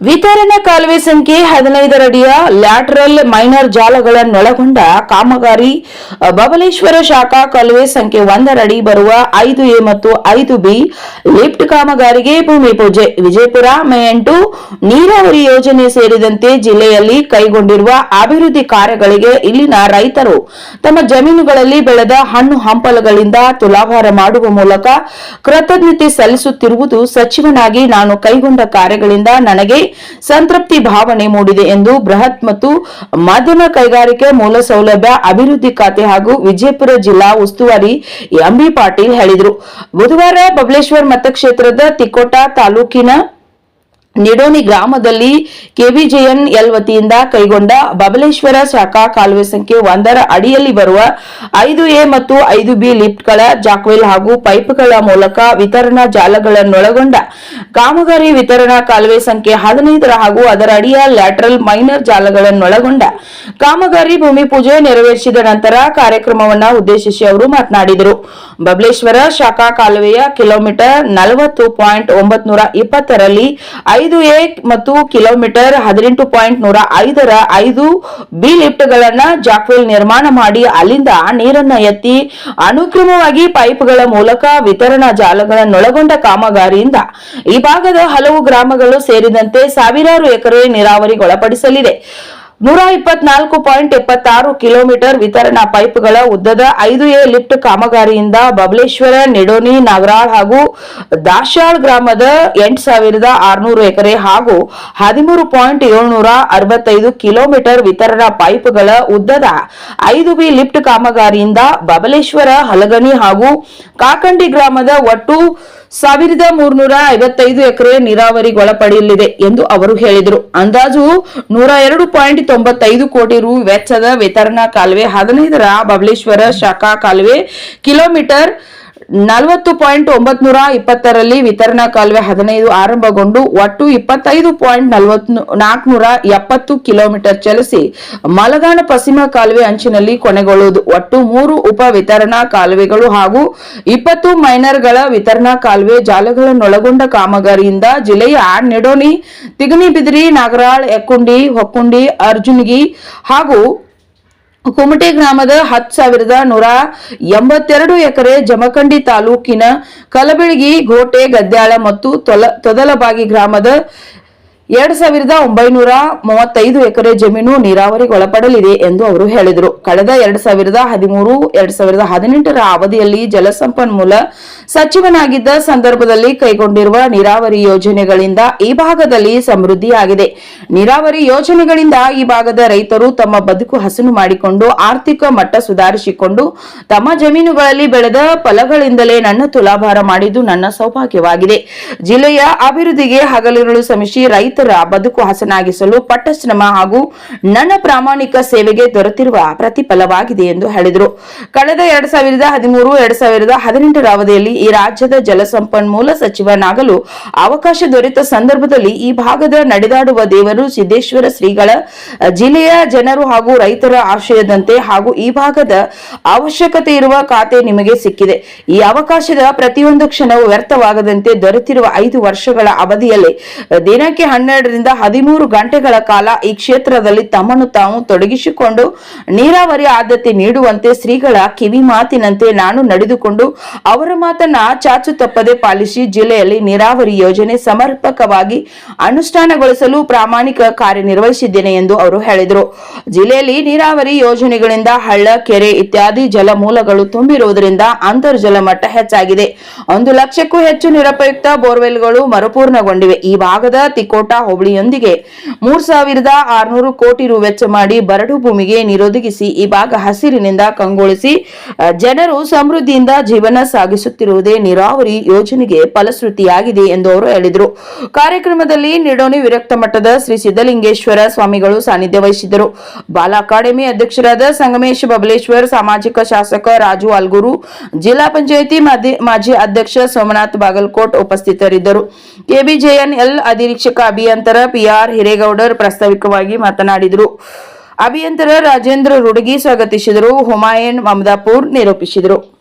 ವಿತರಣಾ ಕಾಲುವೆ ಸಂಖ್ಯೆ ಹದಿನೈದರಡಿಯ ಲ್ಯಾಟರಲ್ ಮೈನರ್ ಜಾಲಗಳನ್ನೊಳಗೊಂಡ ಕಾಮಗಾರಿ ಬಬಲೇಶ್ವರ ಶಾಖಾ ಕಾಲುವೆ ಸಂಖ್ಯೆ ಒಂದರಡಿ ಬರುವ ಐದು ಎ ಮತ್ತು ಐದು ಬಿ ಲಿಫ್ಟ್ ಕಾಮಗಾರಿಗೆ ಭೂಮಿ ಪೂಜೆ. ವಿಜಯಪುರ ಮೇಂಟು ನೀರಾವರಿ ಯೋಜನೆ ಸೇರಿದಂತೆ ಜಿಲ್ಲೆಯಲ್ಲಿ ಕೈಗೊಂಡಿರುವ ಅಭಿವೃದ್ಧಿ ಕಾರ್ಯಗಳಿಗೆ ಇಲ್ಲಿನ ರೈತರು ತಮ್ಮ ಜಮೀನುಗಳಲ್ಲಿ ಬೆಳೆದ ಹಣ್ಣು ಹಂಪಲುಗಳಿಂದ ತುಲಾಭಾರ ಮಾಡುವ ಮೂಲಕ ಕೃತಜ್ಞತೆ ಸಲ್ಲಿಸುತ್ತಿರುವುದು ಸಚಿವನಾಗಿ ನಾನು ಕೈಗೊಂಡ ಕಾರ್ಯಗಳಿಂದ ನನಗೆ ಸಂತೃಪ್ತಿ ಭಾವನೆ ಮೂಡಿದೆ ಎಂದು ಬೃಹತ್ ಮತ್ತು ಮಾಧ್ಯಮ ಕೈಗಾರಿಕೆ ಮೂಲ ಸೌಲಭ್ಯ ಅಭಿವೃದ್ಧಿ ಖಾತೆ ಹಾಗೂ ವಿಜಯಪುರ ಜಿಲ್ಲಾ ಉಸ್ತುವಾರಿ ಎಂಬಿ ಪಾಟೀಲ್ ಹೇಳಿದರು. ಬುಧವಾರ ಬಬಲೇಶ್ವರ್ ಮತಕ್ಷೇತ್ರದ ತಿಕೋಟ ತಾಲೂಕಿನ ನಿಡೋಣಿ ಗ್ರಾಮದಲ್ಲಿ ಕೆವಿಜೆಎನ್ ಎಲ್ ವತಿಯಿಂದ ಕೈಗೊಂಡ ಬಬಲೇಶ್ವರ ಶಾಖಾ ಕಾಲುವೆ ಸಂಖ್ಯೆ ಒಂದರ ಅಡಿಯಲ್ಲಿ ಬರುವ ಐದು ಎ ಮತ್ತು ಐದು ಬಿ ಲಿಫ್ಟ್ಗಳ ಜಾಕ್ವೆಲ್ ಹಾಗೂ ಪೈಪ್ಗಳ ಮೂಲಕ ವಿತರಣಾ ಜಾಲಗಳನ್ನೊಳಗೊಂಡ ಕಾಮಗಾರಿ ವಿತರಣಾ ಕಾಲುವೆ ಸಂಖ್ಯೆ ಹದಿನೈದರ ಹಾಗೂ ಅದರ ಅಡಿಯ ಲ್ಯಾಟ್ರಲ್ ಮೈನರ್ ಜಾಲಗಳನ್ನೊಳಗೊಂಡ ಕಾಮಗಾರಿ ಭೂಮಿ ಪೂಜೆ ನೆರವೇರಿಸಿದ ನಂತರ ಕಾರ್ಯಕ್ರಮವನ್ನು ಉದ್ದೇಶಿಸಿ ಅವರು ಮಾತನಾಡಿದರು. ಬಬಲೇಶ್ವರ ಶಾಖಾ ಕಾಲುವೆಯ ಕಿಲೋಮೀಟರ್ ನಲವತ್ತು ಪಾಯಿಂಟ್ ಒಂಬತ್ನೂರ ಇಪ್ಪತ್ತರಲ್ಲಿ ಐದು ಎ ಮತ್ತು ಕಿಲೋಮೀಟರ್ ಹದಿನೆಂಟು ಪಾಯಿಂಟ್ ನೂರ ಐದರ ಐದು ಬಿ ಲಿಫ್ಟ್ಗಳನ್ನ ಜಾಕ್ವೆಲ್ ನಿರ್ಮಾಣ ಮಾಡಿ ಅಲ್ಲಿಂದ ನೀರನ್ನ ಎತ್ತಿ ಅನುಕ್ರಮವಾಗಿ ಪೈಪ್ಗಳ ಮೂಲಕ ವಿತರಣಾ ಜಾಲಗಳನ್ನೊಳಗೊಂಡ ಕಾಮಗಾರಿಯಿಂದ ಈ ಭಾಗದ ಹಲವು ಗ್ರಾಮಗಳು ಸೇರಿದಂತೆ ಸಾವಿರಾರು ಎಕರೆ ನೀರಾವರಿಗೊಳಪಡಿಸಲಿದೆ. ನೂರ ಇಪ್ಪತ್ನಾಲ್ಕು ಪಾಯಿಂಟ್ ಎಪ್ಪತ್ತಾರು ಕಿಲೋಮೀಟರ್ ವಿತರಣಾ ಪೈಪ್ಗಳ ಉದ್ದದ ಐದು ಎ ಲಿಫ್ಟ್ ಕಾಮಗಾರಿಯಿಂದ ಬಬಲೇಶ್ವರ, ನಿಡೋನಿ, ನಾಗರಾಳ್ ಹಾಗೂ ದಾಶಾಳ್ ಗ್ರಾಮದ ಎಂಟು ಸಾವಿರದ ಆರುನೂರು ಎಕರೆ ಹಾಗೂ ಹದಿಮೂರು ಪಾಯಿಂಟ್ ಏಳ್ನೂರ ಅರವತ್ತೈದು ಕಿಲೋಮೀಟರ್ ವಿತರಣಾ ಪೈಪ್ಗಳ ಉದ್ದದ ಐದು ಬಿ ಲಿಫ್ಟ್ ಕಾಮಗಾರಿಯಿಂದ ಬಬಲೇಶ್ವರ, ಹಲಗಣಿ ಹಾಗೂ ಕಾಕಂಡಿ ಗ್ರಾಮದ ಒಟ್ಟು ಸಾವಿರದ ಮೂರ್ನೂರ ಐವತ್ತೈದು ಎಕರೆ ನೀರಾವರಿಗೊಳಪಡಲಿದೆ ಎಂದು ಅವರು ಹೇಳಿದರು. ಅಂದಾಜು ನೂರ ಎರಡು ಪಾಯಿಂಟ್ ತೊಂಬತ್ತೈದು ಕೋಟಿ ರು ವೆಚ್ಚದ ವಿತರಣಾ ಕಾಲುವೆ, ಹದಿನೈದರ ಬಬಲೇಶ್ವರ ಶಾಖಾ ಕಾಲುವೆ ಕಿಲೋಮೀಟರ್ ನಲವತ್ತು ಪಾಯಿಂಟ್ ಒಂಬತ್ನೂರ ಇಪ್ಪತ್ತರಲ್ಲಿ ವಿತರಣಾ ಕಾಲುವೆ ಹದಿನೈದು ಆರಂಭಗೊಂಡು ಒಟ್ಟು ಇಪ್ಪತ್ತೈದು ಪಾಯಿಂಟ್ ನಲವತ್ ನಾಲ್ಕುನೂರ ಎಪ್ಪತ್ತು ಕಿಲೋಮೀಟರ್ ಚಲಿಸಿ ಮಲಗಾಣ ಪಶ್ಚಿಮ ಕಾಲುವೆ ಅಂಚಿನಲ್ಲಿ ಕೊನೆಗೊಳ್ಳುವುದು. ಒಟ್ಟು ಮೂರು ಉಪ ವಿತರಣಾ ಕಾಲುವೆಗಳು ಹಾಗೂ ಇಪ್ಪತ್ತು ಮೈನರ್ಗಳ ವಿತರಣಾ ಕಾಲುವೆ ಜಾಲಗಳನ್ನೊಳಗೊಂಡ ಕಾಮಗಾರಿಯಿಂದ ಜಿಲ್ಲೆಯ ನೆಡೋನಿ ತಿಗಣಿಬಿದಿರಿ ನಾಗರಾಳ್, ಎಕ್ಕುಂಡಿ, ಹೊಕ್ಕುಂಡಿ, ಅರ್ಜುನ್ಗಿ ಹಾಗೂ ಕುಮಟೆ ಗ್ರಾಮದ ಹತ್ತು ಸಾವಿರದ ನೂರ ಎಂಬತ್ತೆರಡು ಎಕರೆ ಜಮಖಂಡಿ ತಾಲೂಕಿನ ಕಲಬೆಳಗಿ, ಗೋಟೆ ಗದ್ದಾಳ ಮತ್ತು ತೊಲ, ತೊದಲಬಾಗಿ ಗ್ರಾಮದ ಎರಡ್ ಸಾವಿರದ ಒಂಬೈನೂರ ಮೂವತ್ತೈದು ಎಕರೆ ಜಮೀನು ನೀರಾವರಿಗೆ ಒಳಪಡಲಿದೆ ಎಂದು ಅವರು ಹೇಳಿದರು. ಕಳೆದ ಎರಡ್ ಸಾವಿರದ ಹದಿಮೂರು, ಎರಡ್ ಸಾವಿರದ ಹದಿನೆಂಟರ ಅವಧಿಯಲ್ಲಿ ಜಲಸಂಪನ್ಮೂಲ ಸಚಿವನಾಗಿದ್ದ ಸಂದರ್ಭದಲ್ಲಿ ಕೈಗೊಂಡಿರುವ ನೀರಾವರಿ ಯೋಜನೆಗಳಿಂದ ಈ ಭಾಗದಲ್ಲಿ ಸಮೃದ್ಧಿಯಾಗಿದೆ. ನೀರಾವರಿ ಯೋಜನೆಗಳಿಂದ ಈ ಭಾಗದ ರೈತರು ತಮ್ಮ ಬದುಕು ಹಸನು ಮಾಡಿಕೊಂಡು, ಆರ್ಥಿಕ ಮಟ್ಟ ಸುಧಾರಿಸಿಕೊಂಡು, ತಮ್ಮ ಜಮೀನುಗಳಲ್ಲಿ ಬೆಳೆದ ಫಲಗಳಿಂದಲೇ ನನ್ನ ತುಲಾಭಾರ ಮಾಡಿದ್ದು ನನ್ನ ಸೌಭಾಗ್ಯವಾಗಿದೆ. ಜಿಲ್ಲೆಯ ಅಭಿವೃದ್ಧಿಗೆ ಹಗಲಿರುಳು ಶ್ರಮಿಸಿ ರೈತರ ಬದುಕು ಹಸನಾಗಿಸಲು ಪಟ್ಟಶ್ರಮ ಹಾಗೂ ನನ್ನ ಪ್ರಾಮಾಣಿಕ ಸೇವೆಗೆ ದೊರೆತಿರುವ ಪ್ರತಿಫಲವಾಗಿದೆ ಎಂದು ಹೇಳಿದರು. ಕಳೆದ ಎರಡ್ ಸಾವಿರದ ಹದಿಮೂರು, ಎರಡ್ ಸಾವಿರದ ಹದಿನೆಂಟರ ಅವಧಿಯಲ್ಲಿ ಈ ರಾಜ್ಯದ ಜಲಸಂಪನ್ಮೂಲ ಸಚಿವನಾಗಲು ಅವಕಾಶ ದೊರೆತ ಸಂದರ್ಭದಲ್ಲಿ ಈ ಭಾಗದ ನಡೆದಾಡುವ ದೇವರು ಸಿದ್ದೇಶ್ವರ ಶ್ರೀಗಳ ಜಿಲ್ಲೆಯ ಜನರು ಹಾಗೂ ರೈತರ ಆಶಯದಂತೆ ಹಾಗೂ ಈ ಭಾಗದ ಅವಶ್ಯಕತೆ ಇರುವ ಖಾತೆ ನಿಮಗೆ ಸಿಕ್ಕಿದೆ. ಈ ಅವಕಾಶದ ಪ್ರತಿಯೊಂದು ಕ್ಷಣವೂ ವ್ಯರ್ಥವಾಗದಂತೆ ದೊರೆತಿರುವ ಐದು ವರ್ಷಗಳ ಅವಧಿಯಲ್ಲಿ ದಿನಕ್ಕೆ ಹನ್ನೆರಡರಿಂದ ಹದಿಮೂರು ಗಂಟೆಗಳ ಕಾಲ ಈ ಕ್ಷೇತ್ರದಲ್ಲಿ ತಮ್ಮನ್ನು ತಾವು ತೊಡಗಿಸಿಕೊಂಡು ನೀರಾವರಿ ಆದ್ಯತೆ ನೀಡುವಂತೆ ಶ್ರೀಗಳ ಕಿವಿ ಮಾತಿನಂತೆ ನಾನು ನಡೆದುಕೊಂಡು ಅವರ ಮಾತನ್ನ ಚಾಚು ತಪ್ಪದೆ ಪಾಲಿಸಿ ಜಿಲ್ಲೆಯಲ್ಲಿ ನೀರಾವರಿ ಯೋಜನೆ ಸಮರ್ಪಕವಾಗಿ ಅನುಷ್ಠಾನಗೊಳಿಸಲು ಪ್ರಾಮಾಣಿಕ ಕಾರ್ಯನಿರ್ವಹಿಸಿದ್ದೇನೆ ಎಂದು ಅವರು ಹೇಳಿದರು. ಜಿಲ್ಲೆಯಲ್ಲಿ ನೀರಾವರಿ ಯೋಜನೆಗಳಿಂದ ಹಳ್ಳ, ಕೆರೆ ಇತ್ಯಾದಿ ಜಲಮೂಲಗಳು ತುಂಬಿರುವುದರಿಂದ ಅಂತರ್ಜಲ ಮಟ್ಟ ಹೆಚ್ಚಾಗಿದೆ. ಒಂದು ಲಕ್ಷಕ್ಕೂ ಹೆಚ್ಚು ನಿರಪಯುಕ್ತ ಬೋರ್ವೆಲ್ಗಳು ಮರುಪೂರ್ಣಗೊಂಡಿವೆ. ಈ ಭಾಗದ ತಿಕೋಟ ಹೋಬಳಿಯೊಂದಿಗೆ. ಮೂರ್ ಸಾವಿರದ ಆರುನೂರು ಕೋಟಿ ರು ವೆಚ್ಚ ಮಾಡಿ ಬರಡು ಭೂಮಿಗೆ ನಿರೋಧಿಸಿ ಈ ಭಾಗ ಹಸಿರಿನಿಂದ ಕಂಗೊಳಿಸಿ ಜನರು ಸಮೃದ್ಧಿಯಿಂದ ಜೀವನ ಸಾಗಿಸುತ್ತಿರುವುದೇ ನೀರಾವರಿ ಯೋಜನೆಗೆ ಫಲಶ್ರುತಿಯಾಗಿದೆ ಎಂದು ಅವರು ಹೇಳಿದರು. ಕಾರ್ಯಕ್ರಮದಲ್ಲಿ ನಿಡೋಣಿ ವಿರಕ್ತ ಮಠದ ಶ್ರೀ ಸಿದ್ದಲಿಂಗೇಶ್ವರ ಸ್ವಾಮಿಗಳು ಸಾನ್ನಿಧ್ಯ ವಹಿಸಿದ್ದರು. ಬಾಲ ಅಕಾಡೆಮಿ ಅಧ್ಯಕ್ಷರಾದ ಸಂಗಮೇಶ್ ಬಬಲೇಶ್ವರ್, ಸಾಮಾಜಿಕ ಶಾಸಕ ರಾಜು ಅಲ್ಗೂರು, ಜಿಲ್ಲಾ ಪಂಚಾಯಿತಿ ಮಾಜಿ ಅಧ್ಯಕ್ಷ ಸೋಮನಾಥ್ ಬಾಗಲಕೋಟ್ ಉಪಸ್ಥಿತರಿದ್ದರು. ಕೆಬಿಜೆಎನ್ಎಲ್ ಎಲ್ ಅಧಿರೀಕ್ಷಕ ಅಭಿಯಂತರ ಪಿಆರ್ ಹಿರೇಗೌಡರ್ ಪ್ರಾಸ್ತಾವಿಕವಾಗಿ ಮಾತನಾಡಿದರು. ಅಭಿಯಂತರ ರಾಜೇಂದ್ರ ರುಡಗಿ ಸ್ವಾಗತಿಸಿದರು. ಹುಮಾಯನ್ ಮಮದಾಪುರ್ ನಿರೂಪಿಸಿದರು.